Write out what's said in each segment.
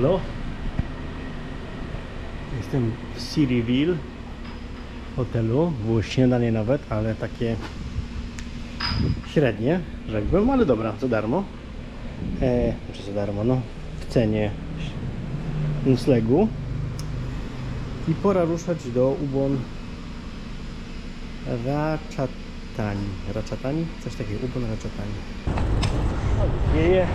halo. Jestem w Cityville hotelu. Było śniadanie nawet, ale takie średnie, rzekłbym, ale dobra, za darmo. E, znaczy za darmo, no w cenie noclegu. I pora ruszać do Ubon Ratchatani. Ratchatani? Coś takiego, Ubon Ratchatani. Wieje.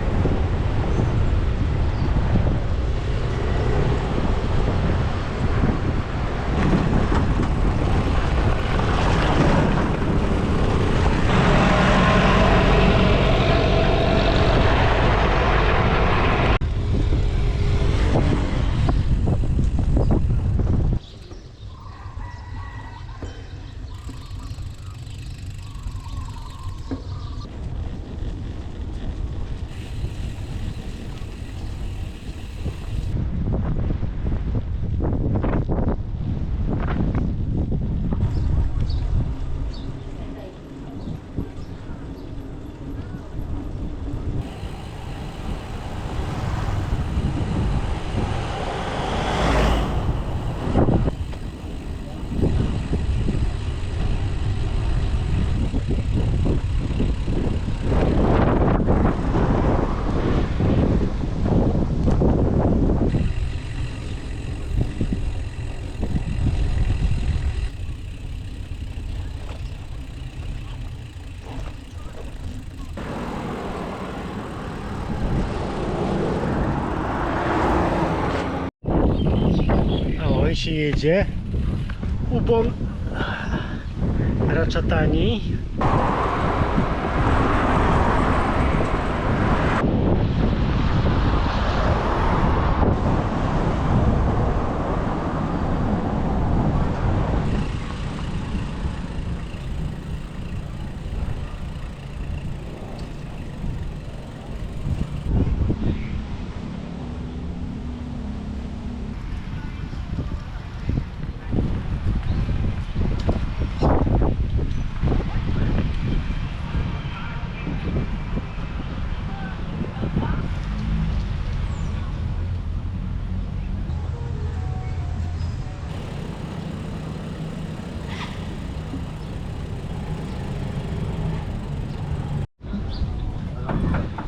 O, i się jedzie. Ubon Ratchatani.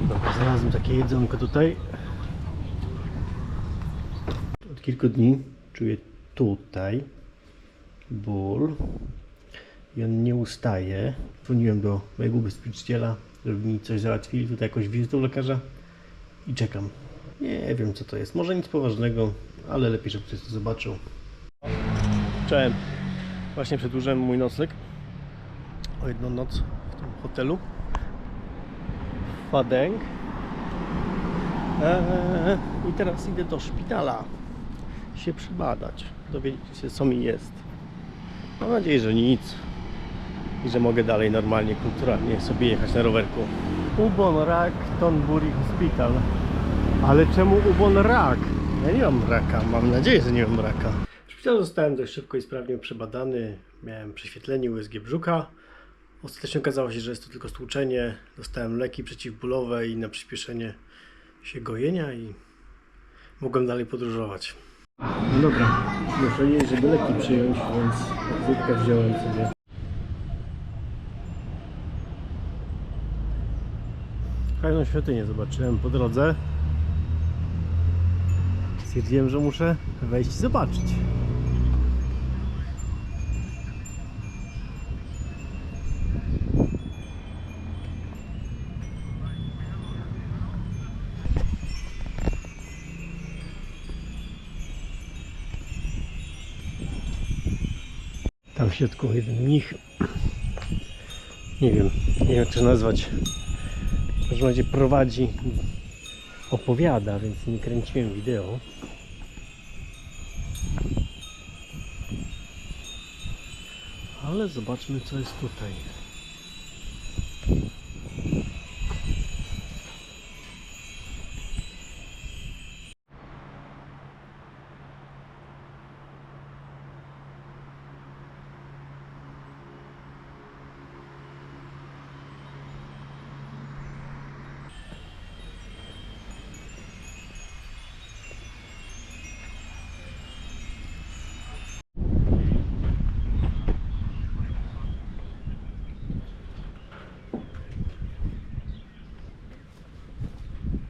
Dobra, znalazłem takie jedzonko tutaj. Od kilku dni czuję tutaj ból i on nie ustaje. Dzwoniłem do mojego ubezpieczyciela, żeby mi coś załatwili, tutaj jakąś wizytę lekarza i czekam. Nie wiem co to jest, może nic poważnego, ale lepiej, żeby ktoś to zobaczył. Cześć. Właśnie przedłużyłem mój nocleg o jedną noc w tym hotelu. Fadeng. Eee, I teraz idę do szpitala się przebadać, dowiedzieć się co mi jest. Mam nadzieję, że nic i że mogę dalej normalnie, kulturalnie sobie jechać na rowerku. Ubon Rak Tonbury Hospital. Ale czemu Ubon Rak? Ja nie mam raka, mam nadzieję, że nie mam raka. W szpitalu zostałem dość szybko i sprawnie przebadany. Miałem prześwietlenie USG brzucha. Ostatecznie okazało się, że jest to tylko stłuczenie. Dostałem leki przeciwbólowe i na przyspieszenie się gojenia i mogłem dalej podróżować. No dobra, muszę jeść, żeby leki przyjąć, więc zupkę wziąłem sobie. Fajną świątynię zobaczyłem po drodze. Stwierdziłem, że muszę wejść i zobaczyć. Tam w środku jeden mnich. Nie wiem, nie wiem jak to nazwać. W każdym razie prowadzi, opowiada, więc nie kręciłem wideo. Ale zobaczmy co jest tutaj.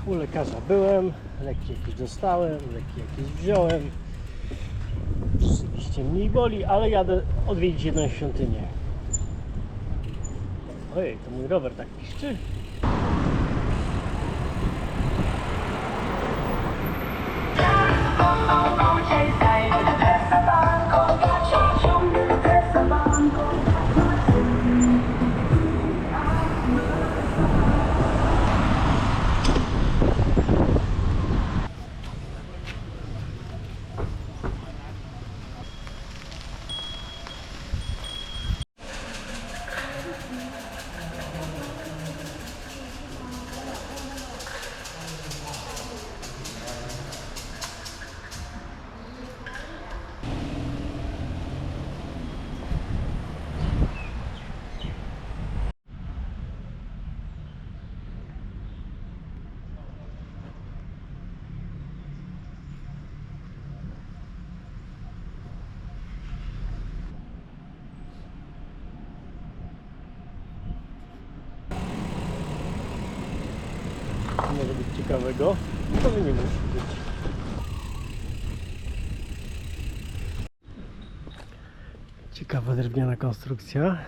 U lekarza byłem, leki jakieś dostałem, leki jakieś wziąłem. Rzeczywiście mniej boli, ale jadę odwiedzić jedną świątynię. Ojej, to mój rower tak piszczy. Może być ciekawego, ale nie musi być. Ciekawa drewniana konstrukcja.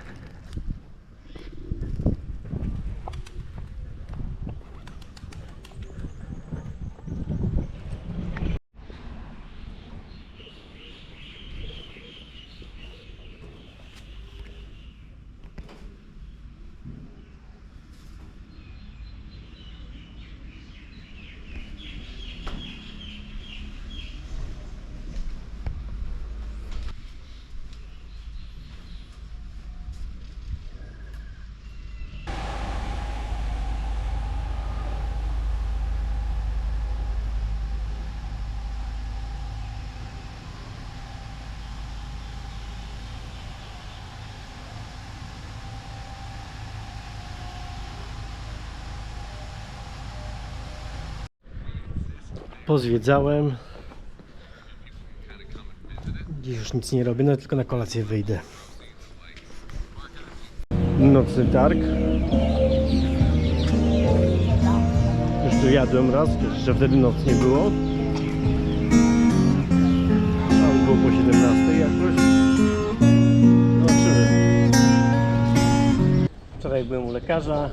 Pozwiedzałem. Dziś już nic nie robię, no tylko na kolację wyjdę. Nocny targ. Już tu jadłem raz, jeszcze wtedy noc nie było. Tam było po 17 jakoś. Zobaczymy. Wczoraj byłem u lekarza,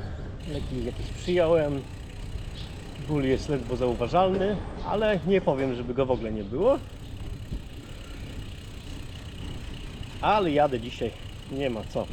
leki jakieś przyjąłem. Ból jest ledwo zauważalny, ale nie powiem, żeby go w ogóle nie było. Ale jadę dzisiaj, nie ma co.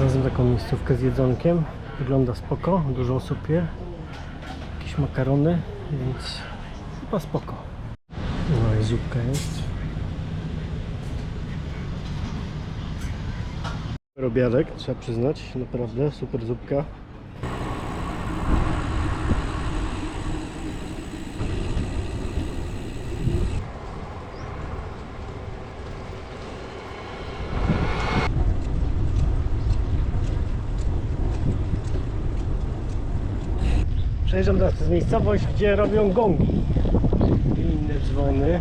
Znalazłem taką miejscówkę z jedzonkiem. Wygląda spoko, dużo osób je. Jakieś makarony, więc chyba spoko. No i zupka jest. Robiarek, trzeba przyznać, naprawdę super zupka. Przejeżdżam teraz przez miejscowość, gdzie robią gongi i inne dzwony.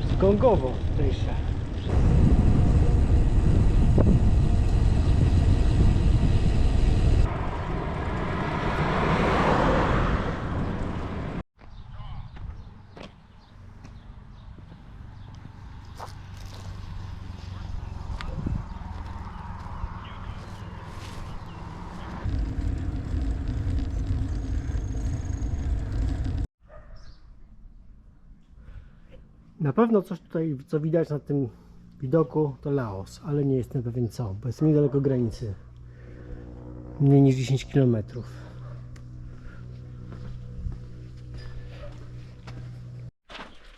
Jest gongowo tutejsze. Na pewno coś tutaj, co widać na tym widoku, to Laos, ale nie jestem pewien co, bo jest niedaleko granicy. Mniej niż 10 km.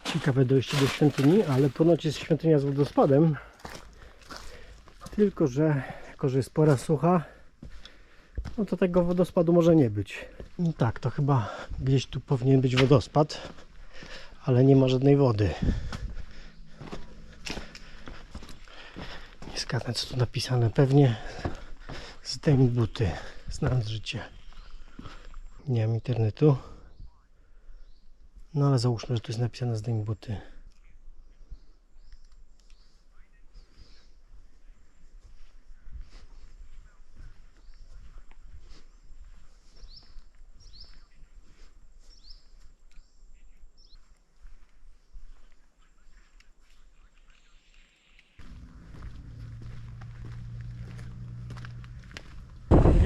Ciekawe dojście do świątyni, ale ponoć jest świątynia z wodospadem. Tylko, że jako, że jest pora sucha, no to tego wodospadu może nie być. No tak, to chyba gdzieś tu powinien być wodospad, ale nie ma żadnej wody. Nie zgadnę co tu napisane. Pewnie zdejmij buty, znając życie. Nie mam internetu. No ale załóżmy, że tu jest napisane zdejmij buty.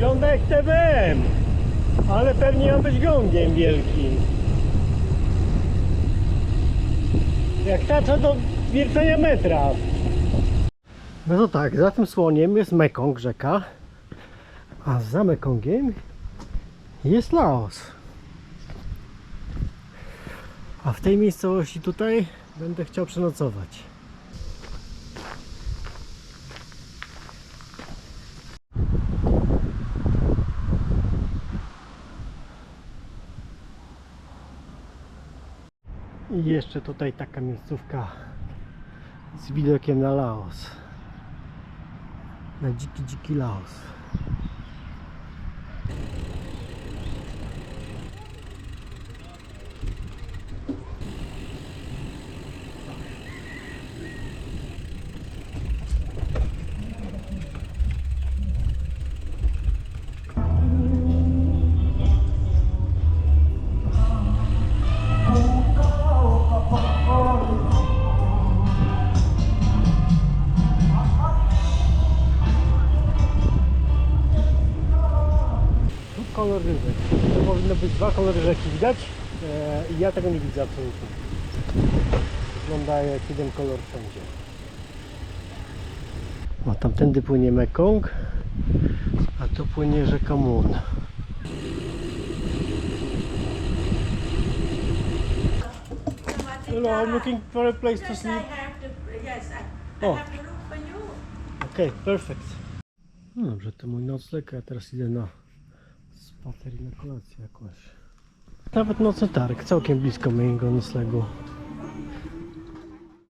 Wygląda jak TBM, ale pewnie ma być gąbiem wielkim. Jak tacza do wiercenia metra. No to tak, za tym słoniem jest Mekong, rzeka, a za Mekongiem jest Laos. A w tej miejscowości tutaj będę chciał przenocować. I jeszcze tutaj taka miejscówka z widokiem na Laos. Na dziki, dziki Laos. Dwa kolory rzeki widać e, i ja tego nie widzę absolutnie. Wygląda jak jeden kolor wszędzie. O, tamtędy płynie Mekong, a tu płynie rzeka Mun. Hello, I'm looking for a place to sleep. you. Okej, perfekt. No dobrze, to mój nocleg, a ja teraz idę na spacer i na kolację jakąś. Nawet nocny targ, całkiem blisko mojego noclegu.